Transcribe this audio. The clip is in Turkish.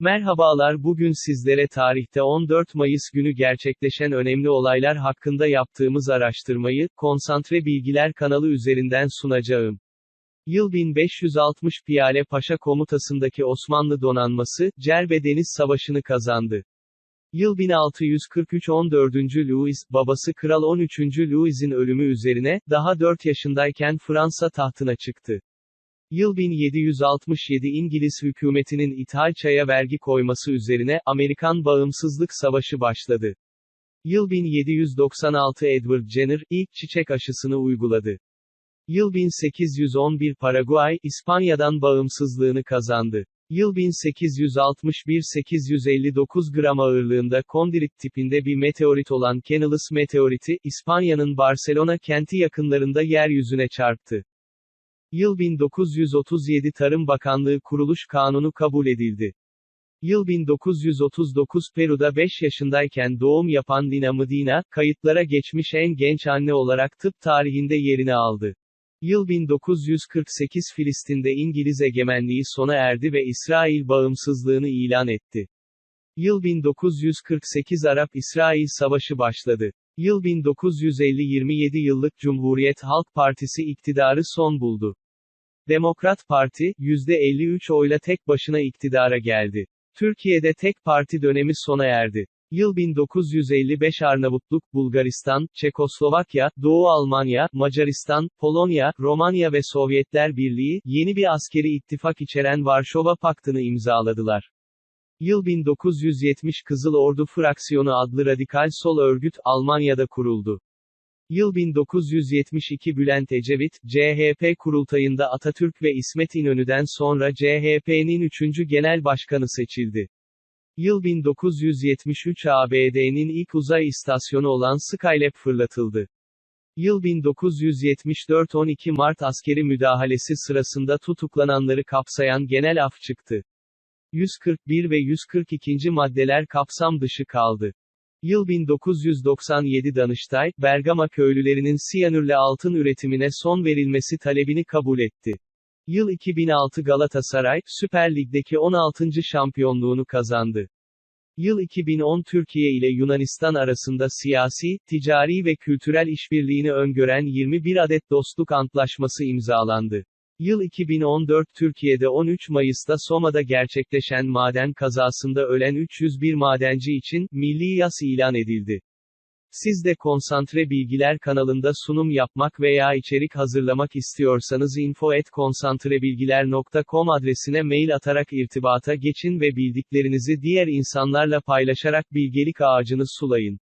Merhabalar bugün sizlere tarihte 14 Mayıs günü gerçekleşen önemli olaylar hakkında yaptığımız araştırmayı, Konsantre Bilgiler kanalı üzerinden sunacağım. Yıl 1560 Piyale Paşa komutasındaki Osmanlı donanması, Cerbe Deniz Savaşı'nı kazandı. Yıl 1643 14. Louis, babası Kral 13. Louis'in ölümü üzerine, daha 4 yaşındayken Fransa tahtına çıktı. Yıl 1767 İngiliz hükümetinin ithal çaya vergi koyması üzerine, Amerikan Bağımsızlık Savaşı başladı. Yıl 1796 Edward Jenner, ilk çiçek aşısını uyguladı. Yıl 1811 Paraguay, İspanya'dan bağımsızlığını kazandı. Yıl 1861-859 gram ağırlığında kondirit tipinde bir meteorit olan Canales meteoriti, İspanya'nın Barcelona kenti yakınlarında yeryüzüne çarptı. Yıl 1937 Tarım Bakanlığı Kuruluş Kanunu kabul edildi. Yıl 1939 Peru'da 5 yaşındayken doğum yapan Dina Medina, kayıtlara geçmiş en genç anne olarak tıp tarihinde yerini aldı. Yıl 1948 Filistin'de İngiliz egemenliği sona erdi ve İsrail bağımsızlığını ilan etti. Yıl 1948 Arap-İsrail Savaşı başladı. Yıl 1950 27 yıllık Cumhuriyet Halk Partisi iktidarı son buldu. Demokrat Parti, %53 oyla tek başına iktidara geldi. Türkiye'de tek parti dönemi sona erdi. Yıl 1955 Arnavutluk, Bulgaristan, Çekoslovakya, Doğu Almanya, Macaristan, Polonya, Romanya ve Sovyetler Birliği, yeni bir askeri ittifak içeren Varşova Paktı'nı imzaladılar. Yıl 1970 Kızıl Ordu Fraksiyonu adlı radikal sol örgüt, Almanya'da kuruldu. Yıl 1972 Bülent Ecevit, CHP kurultayında Atatürk ve İsmet İnönü'den sonra CHP'nin 3. genel başkanı seçildi. Yıl 1973 ABD'nin ilk uzay istasyonu olan Skylab fırlatıldı. Yıl 1974 12 Mart askeri müdahalesi sırasında tutuklananları kapsayan genel af çıktı. 141 ve 142. maddeler kapsam dışı kaldı. Yıl 1997 Danıştay, Bergama köylülerinin siyanürle altın üretimine son verilmesi talebini kabul etti. Yıl 2006 Galatasaray, Süper Lig'deki 16. şampiyonluğunu kazandı. Yıl 2010 Türkiye ile Yunanistan arasında siyasi, ticari ve kültürel işbirliğini öngören 21 adet dostluk antlaşması imzalandı. Yıl 2014 Türkiye'de 13 Mayıs'ta Soma'da gerçekleşen maden kazasında ölen 301 madenci için, milli yas ilan edildi. Siz de Konsantre Bilgiler kanalında sunum yapmak veya içerik hazırlamak istiyorsanız info@konsantrebilgiler.com adresine mail atarak irtibata geçin ve bildiklerinizi diğer insanlarla paylaşarak bilgelik ağacını sulayın.